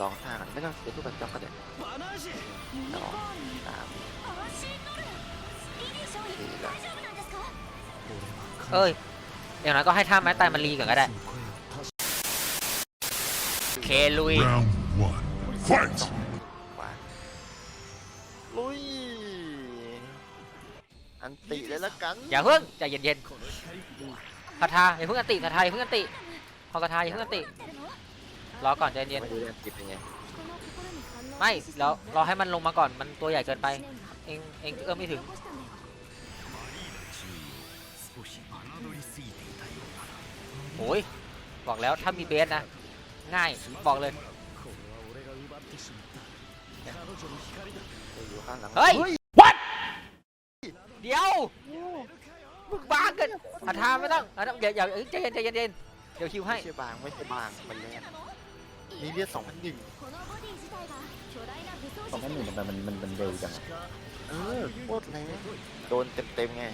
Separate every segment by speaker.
Speaker 1: ลองท่ากันไม่ต้องเป็นทุกกระจอกก็ได้สองสามสี่แล้ว
Speaker 2: เอ้ยอย่างน้อยก็ให้ท่าไม้ตายมันรีก่อนก็ได้เคลุย
Speaker 3: Round one. Fight!
Speaker 1: ขวาลุย อันติเลยละกัน
Speaker 2: อย่าเพิ่งใจเย็นๆคาทาอย่าเพิ่งอันติคาทาอย่าเพิ่งอันติพอคาทาอย่าเพิ่งอันติ รอก่อนใจเย็น
Speaker 1: ไม่ดูเรื่องติเป็นไง
Speaker 2: ไม่แล้วรอให้มันลงมาก่อน มันตัวใหญ่เกินไปเองเองเอื้อมไม่ถึง โอ้ย บอกแล้วถ้ามีเบสนะ ง่าย บอกเลย
Speaker 1: อยู่ข้างหลัง
Speaker 2: เฮ้ยเดี๋ยวมึงบ้าเกินคาทาไม่ต้องคาทาอย่าอย่าเอ้ยใจเย็นใจเย็นใจเย็นเดี๋ยวคิวให้
Speaker 1: ไม่ใช่บางไม่ใช่บางมันแรง นี่เลือดสองพันหนึ่ง
Speaker 4: สองพันหนึ่งทำไมมันมันมันเร็วจังอะ
Speaker 1: เออโคตรแรงโดนเต็มเต็มๆไง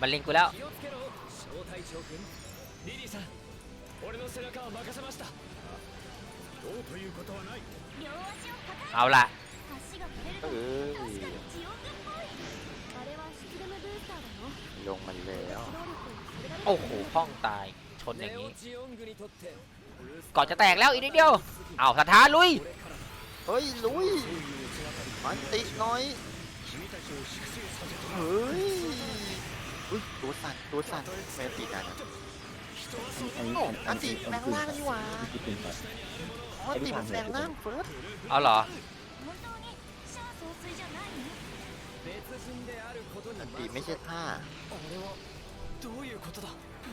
Speaker 2: มันเล็งกูแล้วเอาละ
Speaker 1: เออลงมันแล้ว
Speaker 2: โอ้โหพ้องตายชนอย่างนี้ ก่อนจะแตกแล้วอีกนิดเดียวเอาคาทาลุย
Speaker 1: เฮ้ยลุยมันติหน่อยเฮ้ยอุ้ยตัวสั่นตัวสั่นแมนติดนะ
Speaker 4: อันนี้
Speaker 1: โอ้
Speaker 4: อัน
Speaker 1: อันติ
Speaker 4: อั
Speaker 1: แปลงร่างนี่หว่า
Speaker 4: อันที่เป็นแบบ
Speaker 1: อ๋ออันติมันแปลงร่างเฟิร์ส
Speaker 2: เอาเหรอ
Speaker 1: อันติไม่ใช่ท่า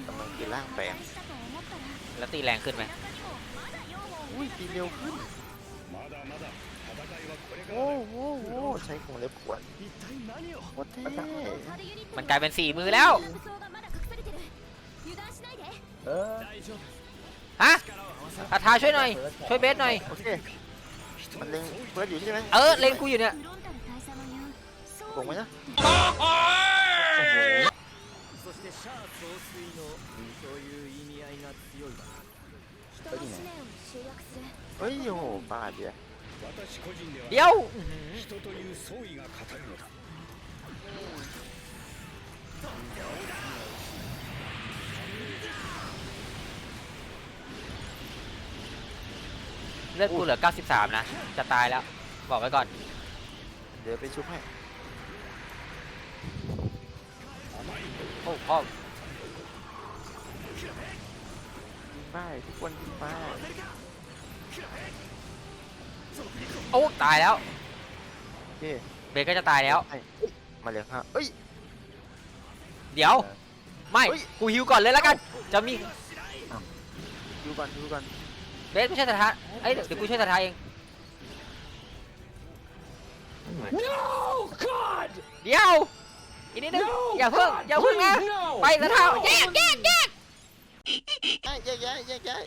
Speaker 1: แต่มันคือร่างแปลง
Speaker 2: แล้วตีแรงขึ้นไหม
Speaker 1: อุ้ยตีเร็วขึ้นโอ้โหโอ้โหใช้ของเล็บขวดโคตรเท่
Speaker 2: มันกลายเป็นสี่มือแล้ว
Speaker 4: เออ
Speaker 2: ฮะคาทาช่วยหน่อย ช่วยเบสหน่อย
Speaker 1: โอเค มันเล็งเฟิร์สอยู่ใช่ไหม
Speaker 2: เออ เล็งกูอยู่เนี่ย
Speaker 1: โกงไหมนะ เฮ้ยโอ้โหบาดเดียว
Speaker 2: เดี๋ยวเลือดกูเหลือ 93 นะ จะตายแล้ว บอกไว้ก่อน
Speaker 1: เดี๋ยวไปชุบให้
Speaker 2: โอ้พ่อ
Speaker 1: ยิงป้ายทุกคนยิงป้าย
Speaker 2: โอ้ตายแล้ว
Speaker 1: โอเค
Speaker 2: เบสก็จะตายแล้ว
Speaker 1: ให้เอ้ยมาเลยฮะเอ้ย
Speaker 2: เดี๋ยว ไม่
Speaker 1: เฮ้ย
Speaker 2: กูฮิวก่อนเลยแล้วกัน จะมี
Speaker 1: ดูก่อนดูก่อน
Speaker 2: เบสกูช่วยสถาเอ้ยเดี๋ยวเดี๋ยวกูช่วยสถาเองเดี๋ยว อีกนิดนึงอย่าเพิ่งอย่าเพิ่งนะไปสถาแยกแยกแยก
Speaker 1: แยกแยกแยกแยกแยก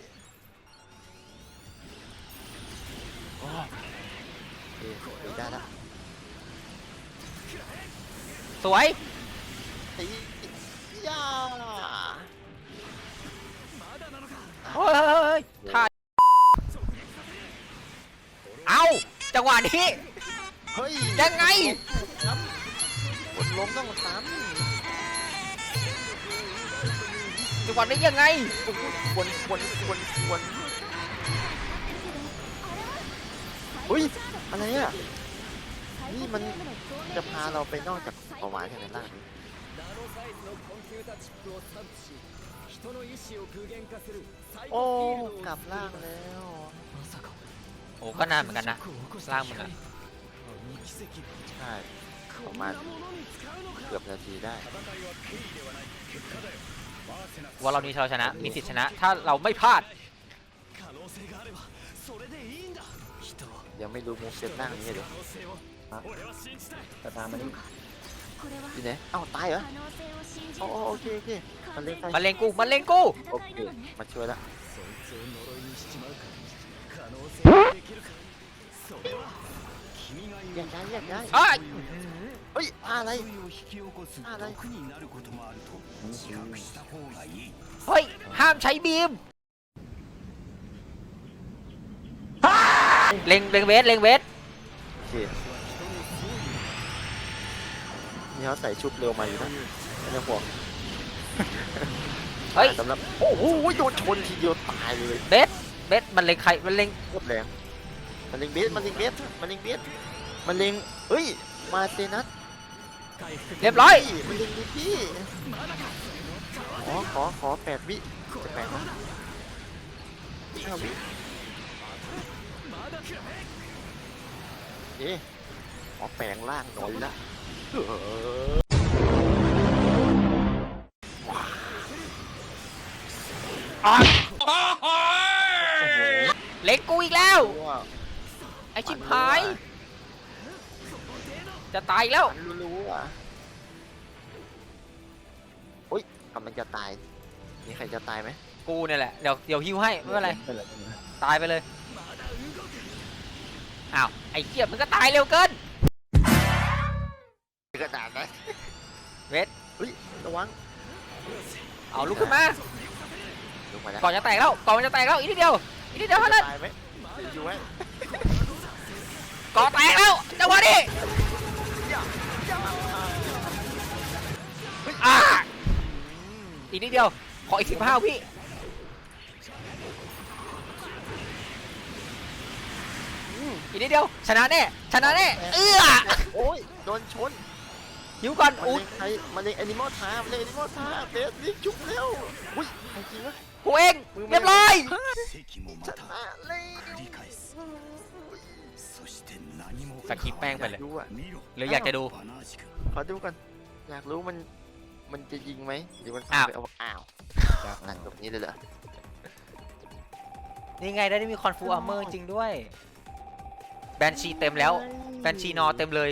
Speaker 1: โอ้โอเคตีได้ละ
Speaker 2: สวย
Speaker 1: ตีย่า
Speaker 2: เฮ้ยเฮ้ยเฮ้ยท่าเอาจังหวะนี้
Speaker 1: เฮ้ย
Speaker 2: ยังไง
Speaker 1: กด ล้มต้องซ้
Speaker 2: จังหวะนี้ยังไงำ
Speaker 1: วนวนวนวนอุ้ยอะไรอะนี่มันจะพาเราไปนอกจากประวัติใช่ไหมล่างนี้โอ้กลับล่างแล้ว
Speaker 2: โอ้ก็นานเหมือนกันนะร่างมึงอะ
Speaker 1: ใช่ ประมาณเกือบนาทีได้
Speaker 2: ว่าเรานี้เราชนะ มีสิทธิชนะ ถ้าเราไม่พลาด
Speaker 1: ยังไม่รู้มูฟเซตล่างนี้เลย
Speaker 4: กระตามมันนี่
Speaker 1: ที่ไหนเอ้าตายเหรอโอ้โอเคโอเคมันเล่นใกล้
Speaker 2: มันเลงกู มันเลงกู
Speaker 1: โอเค มาช่วยละแยกย้ายแยกย้าย
Speaker 2: เอ้ย
Speaker 1: เฮ้ยอะไรอะไร
Speaker 2: เฮ้ย ห้ามใช้บีมเล็งเล็งเวสเล็งเวส
Speaker 1: โอเคนี่เขาใส่ชุดเร็วมาอยู่นะไม่ต้องห่วง
Speaker 2: เฮ้ย
Speaker 1: สำหรับโอ้โหโดนชนทีเดียวตายเลย
Speaker 2: เบสเบสมันเล็งใครมันเล็ง
Speaker 1: โคตรแรงมันเล็งเบสมันเล็งเบสมันเล็งเบสมันเล็งเฮ้ยมาเซนัส
Speaker 2: เรียบร้อย
Speaker 1: พี่มันเล็งดิพี่ขอขอขอแปดวิจะแปดนะห้าวิเอ๊ะขอแปลงร่างหน่อยละเออ
Speaker 2: เล็งกูอีกแล้ว
Speaker 1: ตัว
Speaker 2: ไอชิบหาย จะตายอีกแล้ว
Speaker 1: มันรู้ๆอะอุ้ยกำลังจะตาย มีใครจะตายไหม
Speaker 2: กูเนี่ยแหละ เดี๋ยวเดี๋ยวฮิวให้ไม่เป็นไร
Speaker 4: เป็นไร
Speaker 2: ตายไปเลย อ้าว ไอ้เกียบมันก็ตายเร็วเกิน
Speaker 1: กระดาษนะ
Speaker 2: เวท
Speaker 1: เฮ้ยระวัง
Speaker 2: เอาลุกขึ้นมา
Speaker 1: ลงมาแล้ว
Speaker 2: ก่อนจะแตกแล้ว ก่อนมันจะแตกแล้ว อีกนิดเดียว อีกนิดเดียวเท่านั้น
Speaker 1: ตายไหมอยู่ไหม
Speaker 2: ก่อนแตกแล้วจังหวะนี้ อะอีกนิดเดียว ขออีกสิบห้าพี่อีกนิดเดียว ชนะแน่ ชนะแน่ เอื้อ
Speaker 1: โอ้ย โดนชน
Speaker 2: หิวก่อนอู้
Speaker 1: ใครมาเลยแอนิมอลท้ามาเลยแอนิมอลท้าเบสรีบจุกแล้วอุ้ยใครจริงวะ
Speaker 2: กูเองเรียบร้อย
Speaker 1: ชนะเลย
Speaker 2: สกิปแป้งไปเลยหรืออยากจะดู
Speaker 1: ขอดูกัน อยากรู้มัน มันจะยิงไหมหรือมัน
Speaker 2: อ้าว
Speaker 1: ไปเอาอ้าวนั่นตรงนี้เลยเหรอ
Speaker 2: นี่ไงได้มีคอนฟูอัมเมอร์จริงด้วย แบนชีเต็มแล้ว แบนชีนอเต็มเลย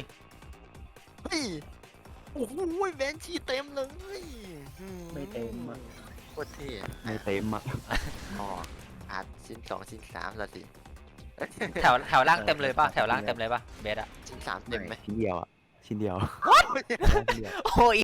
Speaker 1: เฮ้ยโอ้โหแบนชีเต็มเลยอื
Speaker 4: ไม่เต็มอะ
Speaker 1: โคตรเท่
Speaker 4: ไม่เต็มอะ
Speaker 1: อ๋ออาจชิ้นสองชิ้นสามละสิ
Speaker 2: แถวแถวล่างเต็มเลยป่ะ แถวล่างเต็มเลยป่ะ เบสอะ
Speaker 1: ชิ้นสามเต็มไหม
Speaker 4: ชิ้นเดียวอะชิ้นเดียว
Speaker 2: โอ้ย